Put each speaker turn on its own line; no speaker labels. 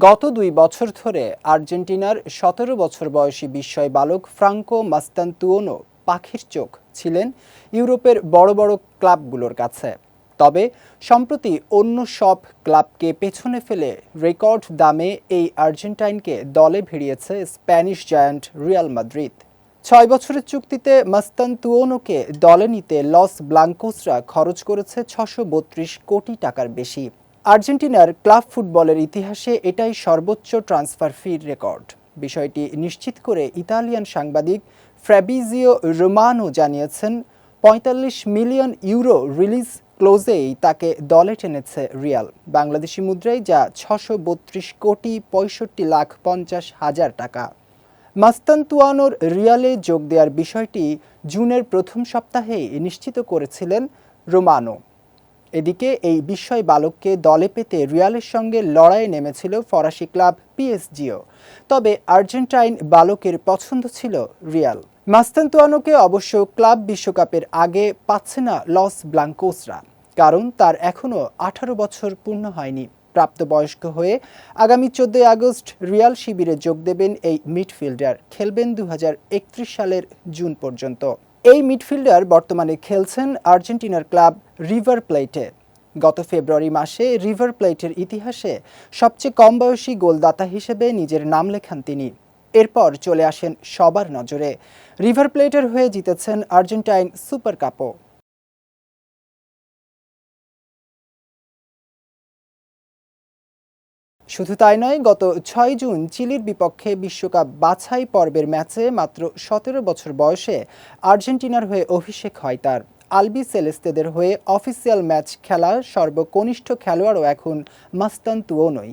গত দুই বছর ধরে আর্জেন্টিনার সতেরো বছর বয়সী বিস্ময় বালক ফ্রাঙ্কো মাস্তান্তুওনো পাখির চোখ ছিলেন ইউরোপের বড় বড় ক্লাবগুলোর কাছে। তবে সম্প্রতি অন্য সব ক্লাবকে পেছনে ফেলে রেকর্ড দামে এই আর্জেন্টাইনকে দলে ভিড়িয়েছে স্প্যানিশ জায়ান্ট রিয়াল মাদ্রিদ। ছয় বছরের চুক্তিতে মাস্তান্তুওনোকে দলে নিতে লস ব্লাঙ্কোসরা খরচ করেছে ছশো কোটি টাকার বেশি। আর্জেন্টিনার ক্লাব ফুটবলের ইতিহাসে এটাই সর্বোচ্চ ট্রান্সফার ফির রেকর্ড। বিষয়টি নিশ্চিত করে ইতালিয়ান সাংবাদিক ফ্র্যাবিজিও রোমানো জানিয়েছেন, পঁয়তাল্লিশ মিলিয়ন ইউরো রিলিজ ক্লোজেই তাকে দলে টেনেছে রিয়াল। বাংলাদেশি মুদ্রায় যা ছশো বত্রিশ কোটি পঁয়ষট্টি লাখ পঞ্চাশ হাজার টাকা। মাস্তান্তুয়ানোর রিয়ালে যোগ দেওয়ার বিষয়টি জুনের প্রথম সপ্তাহেই নিশ্চিত করেছিলেন রোমানো। এদিকে এই বিস্ময় বালককে দলে পেতে রিয়ালের সঙ্গে লড়াইয়ে নেমেছিল ফরাসি ক্লাব পিএসজিও। তবে আর্জেন্টাইন বালকের পছন্দ ছিল রিয়াল। মাস্তান্তুয়ানোকে অবশ্য ক্লাব বিশ্বকাপের আগে পাচ্ছে না লস ব্লাঙ্কোসরা, কারণ তার এখনও আঠারো বছর পূর্ণ হয়নি। প্রাপ্তবয়স্ক হয়ে আগামী চোদ্দই আগস্ট রিয়াল শিবিরে যোগ দেবেন এই মিডফিল্ডার, খেলবেন দু হাজার একত্রিশ সালের জুন পর্যন্ত। এই মিডফিল্ডার বর্তমানে খেলছেন আর্জেন্টিনার ক্লাব রিভার প্লেটে। গত ফেব্রুয়ারি মাসে রিভার প্লেটের ইতিহাসে সবচেয়ে কম বয়সী গোলদাতা হিসেবে নিজের নাম লেখান তিনি। এরপর চলে আসেন সবার নজরে। রিভার প্লেটের হয়ে জিতেছেন আর্জেন্টাইন সুপার কাপও। শুধু তাই নয়, গত ছয় জুন চিলির বিপক্ষে বিশ্বকাপ বাছাই পর্বের ম্যাচে মাত্র সতেরো বছর বয়সে আর্জেন্টিনার হয়ে অভিষেক হয় তার। আলবি সেলেস্তেদের হয়ে অফিসিয়াল ম্যাচ খেলা সর্বকনিষ্ঠ খেলোয়াড়ও এখন মাস্তান্তুও তুয়োনই